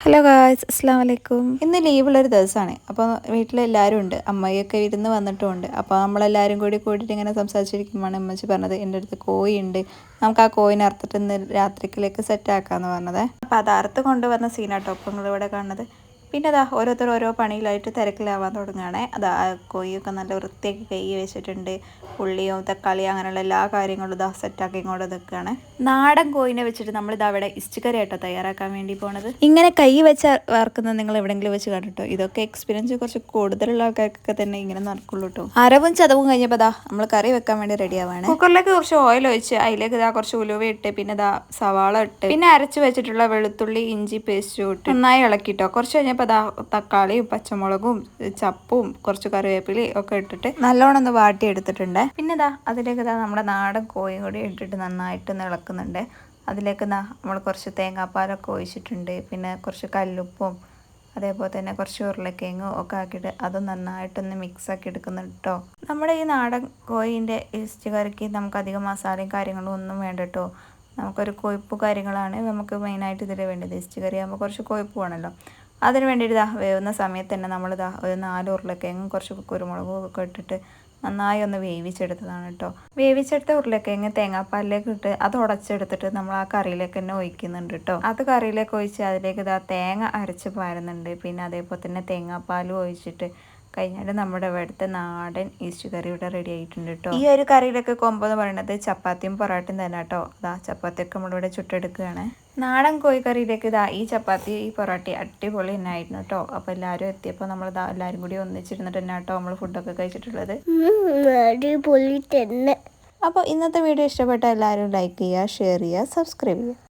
Hello guys അസ്സാം വലൈക്കും ഇന്ന് ലീവുള്ളൊരു ദിവസമാണ് അപ്പോൾ വീട്ടിലെല്ലാവരും ഉണ്ട്. അമ്മയൊക്കെ ഇരുന്ന് വന്നിട്ടുമുണ്ട് അപ്പോൾ നമ്മളെല്ലാവരും കൂടി കൂടിയിട്ട് ഇങ്ങനെ സംസാരിച്ചിരിക്കുമ്പോഴാണ് അമ്മച്ചി പറഞ്ഞത് എന്റെ അടുത്ത് കോഴി ഉണ്ട്. നമുക്ക് ആ കോയിനെ അറുത്തിട്ട് ഇന്ന് രാത്രിക്കിലേക്ക് സെറ്റാക്കാമെന്ന് പറഞ്ഞത്. അപ്പോൾ അത് അറുത്ത് കൊണ്ടുവന്ന സീനാട്ടോ അപ്പോൾ നിങ്ങളിവിടെ കാണുന്നത്. പിന്നെ അതാ ഓരോരുത്തർ ഓരോ പണിയിലായിട്ട് തിരക്കിലാവാൻ തുടങ്ങുകയാണേ. അതാ കോഴിയൊക്കെ നല്ല വൃത്തിയാക്കി കൈ വെച്ചിട്ടുണ്ട്. ഉള്ളിയും തക്കാളി അങ്ങനെയുള്ള എല്ലാ കാര്യങ്ങളും ഇതാ സെറ്റാക്കി കൊണ്ട് നിൽക്കുകയാണ്. നാടൻ കോഴിനെ വെച്ചിട്ട് നമ്മൾ ഇതാ അവിടെ ഇസ്റ്റിക്കറി ആയിട്ടോ തയ്യാറാക്കാൻ വേണ്ടി പോണത്. ഇങ്ങനെ കൈ വെച്ച് വറക്കുന്നത് നിങ്ങൾ എവിടെയെങ്കിലും വെച്ച് കണ്ടിട്ടോ? ഇതൊക്കെ എക്സ്പീരിയൻസ് കുറച്ച് കൂടുതലുള്ള ആൾക്കാർക്കൊക്കെ തന്നെ ഇങ്ങനെ നടക്കുള്ളൂ കേട്ടോ അരവും ചതവും കഴിഞ്ഞപ്പോൾ ദാ നമ്മൾ കറി വെക്കാൻ വേണ്ടി റെഡി ആവാണ്. കുക്കറിലേക്ക് കുറച്ച് ഓയിൽ ഒഴിച്ച് അതിലേക്ക് ഇതാ കുറച്ച് ഉലുവ ഇട്ട് പിന്നെ ഇതാ സവാള ഇട്ട് പിന്നെ അരച്ച് വെച്ചിട്ടുള്ള വെളുത്തുള്ളി ഇഞ്ചി പേസ്റ്റ് ഇട്ട് നന്നായി ഇളക്കിട്ടോ. കുറച്ച് ഇതാ തക്കാളിയും പച്ചമുളകും ചപ്പും കുറച്ച് കറിവേപ്പിലയും ഒക്കെ ഇട്ടിട്ട് നല്ലോണം ഒന്ന് വാട്ടി എടുത്തിട്ടുണ്ട് പിന്നെ ഇതാ അതിലേക്ക് ഇതാ നമ്മുടെ നാടൻ കോയും കൂടി ഇട്ടിട്ട് നന്നായിട്ട് ഇളക്കുന്നുണ്ട്. അതിലേക്ക് നമ്മൾ കുറച്ച് തേങ്ങാപ്പാലൊക്കെ ഒഴിച്ചിട്ടുണ്ട്. പിന്നെ കുറച്ച് കല്ലുപ്പും അതേപോലെ തന്നെ കുറച്ച് ഉരുളക്കിഴങ്ങും ഒക്കെ ആക്കിയിട്ട് അത് നന്നായിട്ടൊന്ന് മിക്സ് ആക്കി എടുക്കുന്നുണ്ട് കേട്ടോ നമ്മുടെ ഈ നാടൻ കോഴീന്റെ ഇസ്റ്റ് കറിക്ക് നമുക്ക് അധികം മസാലയും കാര്യങ്ങളും ഒന്നും വേണ്ട കേട്ടോ നമുക്കൊരു കൊഴുപ്പ് കാര്യങ്ങളാണ് നമുക്ക് മെയിനായിട്ട് ഇതിൽ വേണ്ടത്. ഇസ്റ്റ് കറി ആകുമ്പോൾ കുറച്ച് കൊഴുപ്പ് വേണമല്ലോ അതിന് വേണ്ടിയിട്ട് ഇതാ വേവുന്ന സമയത്ത് തന്നെ നമ്മളിതാ ഒരു നാല് ഉരുളക്കിഴങ്ങും കുറച്ച് കുരുമുളകും ഒക്കെ ഇട്ടിട്ട് നന്നായി ഒന്ന് വേവിച്ചെടുത്തതാണ് കേട്ടോ. വേവിച്ചെടുത്ത ഉരുളക്കിഴങ്ങ് തേങ്ങാപ്പാലിലേക്ക് ഇട്ട് അത് ഉടച്ചെടുത്തിട്ട് നമ്മൾ ആ കറിയിലേക്ക് തന്നെ ഒഴിക്കുന്നുണ്ട് കേട്ടോ. അത് കറിയിലേക്ക് ഒഴിച്ച് അതിലേക്ക് ഇതാ തേങ്ങ അരച്ച് പാരുന്നുണ്ട്. പിന്നെ അതേപോലെ തന്നെ തേങ്ങാപ്പാലും ഒഴിച്ചിട്ട് കഴിഞ്ഞാൽ നമ്മുടെ ഇവിടുത്തെ നാടൻ ഈസ്റ്റ് കറി ഇവിടെ റെഡി ആയിട്ടുണ്ട് കേട്ടോ ഈ ഒരു കറിയിലൊക്കെ കൊമ്പ് എന്ന് പറയുന്നത് ചപ്പാത്തിയും പൊറാട്ടയും തന്നെ കേട്ടോ അതാ ചപ്പാത്തിയൊക്കെ നമ്മളിവിടെ ചുട്ടെടുക്കുകയാണ് നാടൻ കോഴിക്കറിയിലേക്ക് ഇതാ ഈ ചപ്പാത്തി ഈ പൊറോട്ടി അടിപൊളി തന്നെ ആയിരുന്നു കേട്ടോ അപ്പോൾ എല്ലാവരും എത്തിയപ്പോൾ നമ്മൾ ഇതാ എല്ലാവരും കൂടി ഒന്നിച്ചിരുന്നിട്ട് തന്നെ കേട്ടോ നമ്മൾ ഫുഡൊക്കെ കഴിച്ചിട്ടുള്ളത്. അടിപൊളി തന്നെ. അപ്പോൾ ഇന്നത്തെ വീഡിയോ ഇഷ്ടപ്പെട്ട എല്ലാവരും ലൈക്ക് ചെയ്യുക ഷെയർ ചെയ്യുക സബ്സ്ക്രൈബ് ചെയ്യുക.